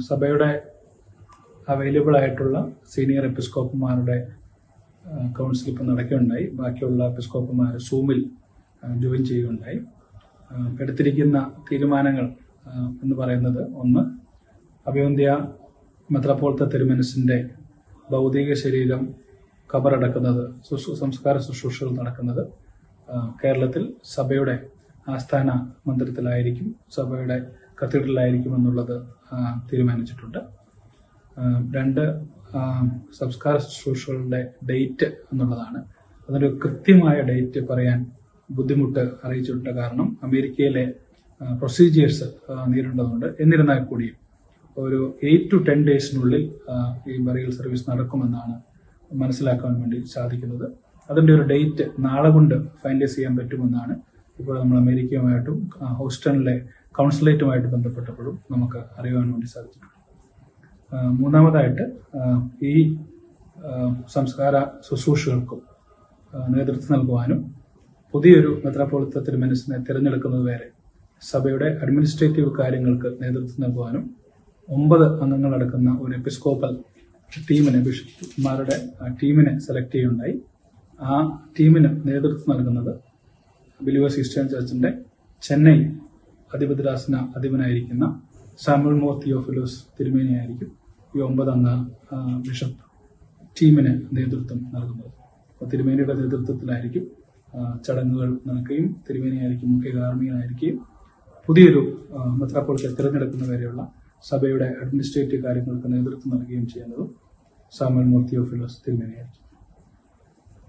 സഭയുടെ അവൈലബിൾ ആയിട്ടുള്ള senior എപ്പിസ്കോപ്പുമാരുടെ council ഇപ്പം നടക്കുകയുണ്ടായി. ബാക്കിയുള്ള എപ്പിസ്കോപ്പുമാർ സൂമിൽ ജോയിൻ ചെയ്യുകയുണ്ടായി. എടുത്തിരിക്കുന്ന തീരുമാനങ്ങൾ എന്ന് പറയുന്നത് ഒന്ന് അഭിവന്ധ്യ മെത്രപ്പോളത്തെ തിരുമനസിന്റെ ഭൗതിക ശരീരം കബറടക്കുന്നത് സംസ്കാര ശുശ്രൂഷകൾ നടക്കുന്നത് കേരളത്തിൽ സഭയുടെ ആസ്ഥാന മന്ദിരത്തിലായിരിക്കും. സഭയുടെ കത്തീഡ്രലായിരിക്കും എന്നുള്ളത് തീരുമാനിച്ചിട്ടുണ്ട്. രണ്ട് സംസ്കാര ശുശ്രൂഷകളുടെ ഡേറ്റ് എന്നുള്ളതാണ്. അതിന്റെ കൃത്യമായ ഡേറ്റ് പറയാൻ ബുദ്ധിമുട്ട് അറിയിച്ചിട്ടുണ്ട്. കാരണം അമേരിക്കയിലെ പ്രൊസീജിയേഴ്സ് നേരിടേണ്ടതുണ്ട്. എന്നിരുന്നാൽ കൂടിയും ഒരു എയ്റ്റ് ടു ടെൻ ഡേയ്സിനുള്ളിൽ ഈ ബറിയൽ സർവീസ് നടക്കുമെന്നാണ് മനസ്സിലാക്കാൻ വേണ്ടി സാധിക്കുന്നത്. അതിന്റെ ഒരു ഡേറ്റ് നാളെ കൊണ്ട് ഫൈനലൈസ് ചെയ്യാൻ പറ്റുമെന്നാണ് ഇപ്പോൾ നമ്മൾ അമേരിക്കയുമായിട്ടും ഹൂസ്റ്റണിലെ കൗൺസിലേറ്റുമായിട്ട് ബന്ധപ്പെട്ടപ്പോഴും നമുക്ക് അറിയാൻ വേണ്ടി സാധിച്ചിട്ടുണ്ട്. മൂന്നാമതായിട്ട് ഈ സംസ്കാര ശുശ്രൂഷകൾക്കും നേതൃത്വം നൽകുവാനും പുതിയൊരു മെത്രാപ്പോളിത്ത തിരുമനസിനെ തിരഞ്ഞെടുക്കുന്നത് വരെ സഭയുടെ അഡ്മിനിസ്ട്രേറ്റീവ് കാര്യങ്ങൾക്ക് നേതൃത്വം നൽകുവാനും ഒമ്പത് അംഗങ്ങളടക്കുന്ന ഒരു എപ്പിസ്കോപ്പൽ ടീമിനെ ബിഷപ്പ്മാരുടെ ടീമിനെ സെലക്ട് ചെയ്യുകയുണ്ടായി. ആ ടീമിന് നേതൃത്വം നൽകുന്നത് ബിലീവേഴ്സ് ഈസ്റ്റേൺ ചർച്ചിന്റെ ചെന്നൈ അധിപതിരാസന അധിപനായിരിക്കുന്ന സാമുൽ മോർ തിയോഫിലോസ് തിരുമേനിയായിരിക്കും ഈ ഒമ്പതംഗ ബിഷപ്പ് ടീമിന് നേതൃത്വം നൽകുന്നത്. അപ്പോൾ തിരുമേനിയുടെ നേതൃത്വത്തിലായിരിക്കും ചടങ്ങുകൾ നടക്കുകയും തിരുമേനിയായിരിക്കും മുഖ്യ കാർമ്മികനായിരിക്കുകയും പുതിയൊരു മെത്രാപ്പോളിക്ക് തിരഞ്ഞെടുക്കുന്ന വരെയുള്ള സഭയുടെ അഡ്മിനിസ്ട്രേറ്റീവ് കാര്യങ്ങൾക്ക് നേതൃത്വം നൽകുകയും ചെയ്യുന്നതും സാമുൽ മോർ തിയോഫിലോസ് തിരുമേനിയായിരിക്കും.